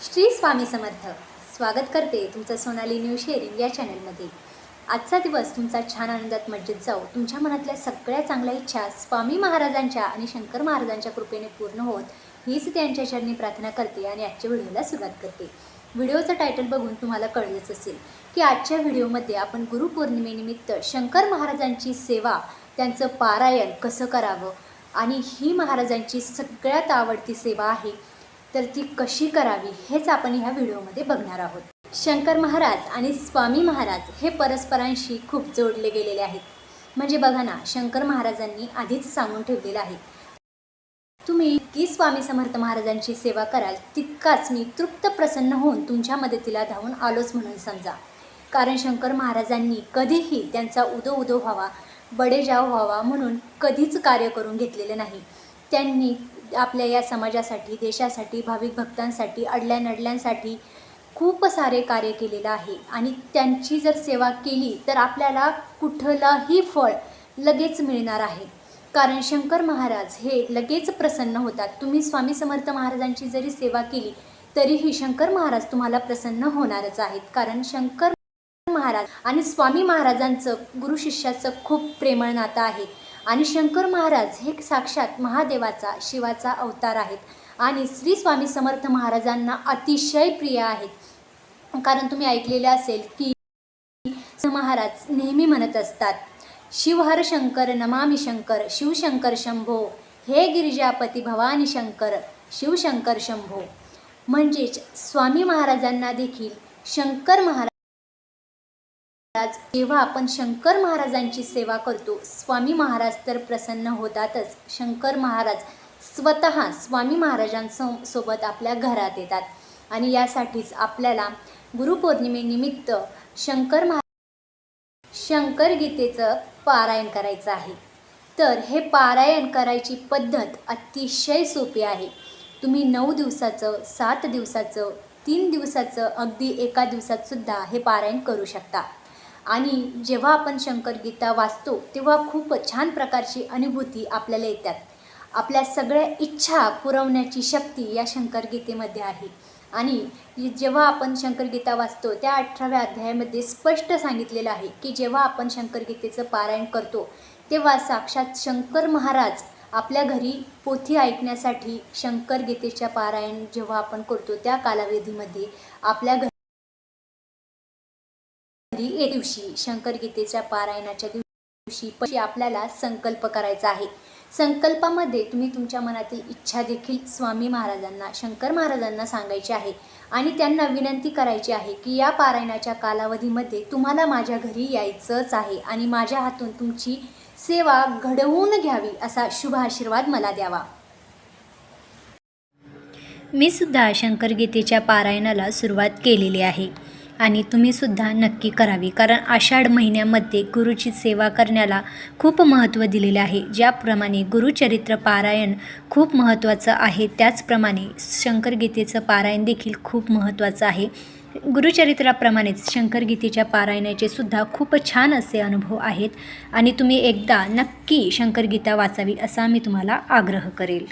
श्री स्वामी समर्थ. स्वागत करते तुमचं सोनाली न्यू शेअरिंग या चॅनलमध्ये. आजचा दिवस तुमचा छान आनंदात मज्जेत जाऊ तुमच्या मनातल्या सगळ्या चांगल्या इच्छा स्वामी महाराजांच्या आणि शंकर महाराजांच्या कृपेने पूर्ण होत हीच त्यांच्या चरणी प्रार्थना करते आणि आजच्या व्हिडिओला सुरुवात करते. व्हिडिओचं टायटल बघून तुम्हाला कळलंच असेल की आजच्या व्हिडिओमध्ये आपण गुरुपौर्णिमेनिमित्त शंकर महाराजांची सेवा त्यांचं पारायण कसं करावं आणि ही महाराजांची सगळ्यात आवडती सेवा आहे तर ती कशी करावी हेच आपण ह्या व्हिडिओमध्ये बघणार आहोत. शंकर महाराज आणि स्वामी महाराज हे परस्परांशी खूप जोडले गेलेले आहेत. म्हणजे बघा ना शंकर महाराजांनी आधीच सांगून ठेवलेलं आहे. तुम्ही की स्वामी समर्थ महाराजांची सेवा कराल तितकाच मी तृप्त प्रसन्न होऊन तुमच्या मदतीला धावून आलोच म्हणून समजा. कारण शंकर महाराजांनी कधीही त्यांचा उदो उदो व्हावा बडेजाव व्हावा म्हणून कधीच कार्य करून घेतलेलं नाही. त्यांनी आपल्या या समाजासाठी देशासाठी भाविक भक्तांसाठी अडल्या नडल्यांसाठी खूप सारे कार्य केलेलं आहे. आणि त्यांची जर सेवा केली तर आपल्याला कुठलंही फळ लगेच मिळणार आहे. कारण शंकर महाराज हे लगेच प्रसन्न होतात. तुम्ही स्वामी समर्थ महाराजांची जरी सेवा केली तरीही शंकर महाराज तुम्हाला प्रसन्न होणारच आहेत. कारण शंकर महाराज आणि स्वामी महाराजांचं गुरु शिष्याचं खूप प्रेमळ नातं आहे. आणि शंकर महाराज हे साक्षात महादेवाचा शिवाचा अवतार आहेत. आणि श्री स्वामी समर्थ महाराजांना अतिशय प्रिय आहेत. कारण तुम्ही ऐकलेले असेल की महाराज नेहमी म्हणत असतात शिवहर शंकर नमामि शंकर शिवशंकर शंभो हे गिरिजापती भवानी शंकर शिवशंकर शंभो. म्हणजेच स्वामी महाराजांना देखील शंकर महाराज जेव्हा आपण शंकर महाराजांची सेवा करतो स्वामी महाराज तर प्रसन्न होतातच. शंकर महाराज स्वतः स्वामी महाराजांसो सोबत आपल्या घरात येतात आणि यासाठीच आपल्याला गुरुपौर्णिमेनिमित्त शंकर महाराज शंकर गीतेचं पारायण करायचं आहे. तर हे पारायण करायची पद्धत अतिशय सोपी आहे. तुम्ही नऊ दिवसाचं सात दिवसाचं तीन दिवसाचं अगदी एका दिवसातसुद्धा हे पारायण करू शकता. आणि जेव्हा आपण शंकरगीता वाचतो तेव्हा खूप छान प्रकारची अनुभूती आपल्याला येतात. आपल्या सगळ्या इच्छा पुरवण्याची शक्ती या शंकरगीतेमध्ये आहे. आणि जेव्हा आपण शंकरगीता वाचतो त्या अठराव्या अध्यायामध्ये स्पष्ट सांगितलेलं आहे की जेव्हा आपण शंकरगीतेचं पारायण करतो तेव्हा साक्षात शंकर महाराज आपल्या घरी पोथी ऐकण्यासाठी शंकरगीतेच्या पारायण जेव्हा आपण करतो त्या कालावधीमध्ये आपल्या घरी दिवशी शंकरगीतेच्या पारायणाच्या दिवशी आपल्याला संकल्प करायचा आहे. संकल्पामध्ये तुम्ही तुमच्या मनातील इच्छा देखील स्वामी महाराजांना शंकर महाराजांना सांगायची आहे आणि त्यांना विनंती करायची आहे की या पारायणाच्या कालावधीमध्ये तुम्हाला माझ्या घरी यायचंच आहे आणि माझ्या हातून तुमची सेवा घडवून घ्यावी असा शुभ आशीर्वाद मला द्यावा. मी सुद्धा शंकरगीतेच्या पारायणाला सुरुवात केलेली आहे. आणि तुम्हीसुद्धा नक्की करावी. कारण आषाढ महिन्यामध्ये गुरुची सेवा करण्याला खूप महत्त्व दिलेले आहे. ज्याप्रमाणे गुरुचरित्र पारायण खूप महत्त्वाचं आहे त्याचप्रमाणे शंकरगीतेचं पारायण देखील खूप महत्त्वाचं आहे. गुरुचरित्राप्रमाणेच शंकरगीतेच्या पारायणाचे सुद्धा खूप छान असे अनुभव आहेत आणि तुम्ही एकदा नक्की शंकरगीता वाचावी असा मी तुम्हाला आग्रह करेल.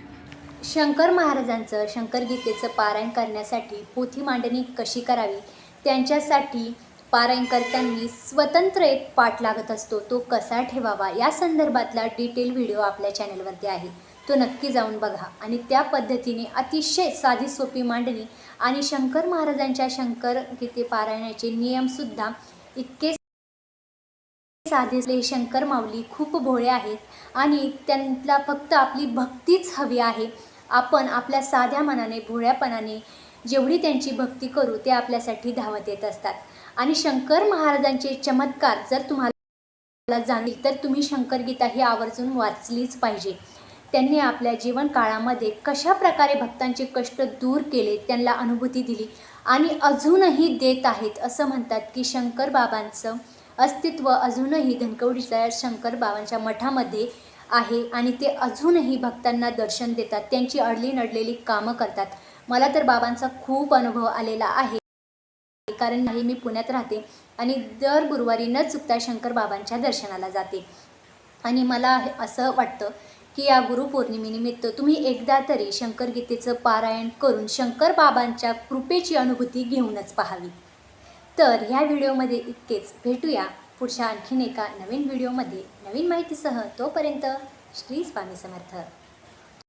शंकर महाराजांचं शंकरगीतेचं पारायण करण्यासाठी पोथी मांडणी कशी करावी? त्यांच्यासाठी पारायणकर्त्यांनी स्वतंत्र एक पाठ लागत असतो. तो कसा ठेवावा? या संदर्भातला डिटेल व्हिडिओ आपल्या चॅनलवरती आहे. तो नक्की जाऊन बघा आणि त्या पद्धतीने अतिशय साधी सोपी मांडणी आणि शंकर महाराजांच्या शंकर गीते पारायणाचे नियमसुद्धा इतके साधे शंकर माऊली खूप भोळे आहेत आणि त्यांना फक्त आपली भक्तीच हवी आहे. आपण आपल्या साध्या मनाने भोळ्यापणाने जेवढी त्यांची भक्ती करू ते आपल्यासाठी धावत येत असतात. आणि शंकर महाराजांचे चमत्कार जर तुम्हाला जाणील तर तुम्ही शंकरगीता ही आवर्जून वाचलीच पाहिजे. त्यांनी आपल्या जीवन काळामध्ये कशा प्रकारे भक्तांचे कष्ट दूर केले त्यांना अनुभूती दिली आणि अजूनही देत आहेत असं म्हणतात की शंकर बाबांचं अस्तित्व अजूनही धनकवडीच्या शंकर बाबांच्या मठामध्ये आहे आणि ते अजूनही भक्तांना दर्शन देतात. त्यांची अडली नडलेली कामं करतात. मला तर बाबांचा खूप अनुभव आलेला आहे. कारण नाही मी पुण्यात राहते आणि दर गुरुवारी न चुकता शंकर बाबांच्या दर्शनाला जाते. आणि मला असं वाटतं की या गुरुपौर्णिमेनिमित्त तुम्ही एकदा तरी शंकरगीतेचं पारायण करून शंकर बाबांच्या कृपेची अनुभूती घेऊनच पाहावी. तर ह्या व्हिडिओमध्ये इतकेच. भेटूया. पुढच्या आणखीन एका नवीन व्हिडिओमध्ये नवीन माहितीसह तोपर्यंत श्री स्वामी समर्थ.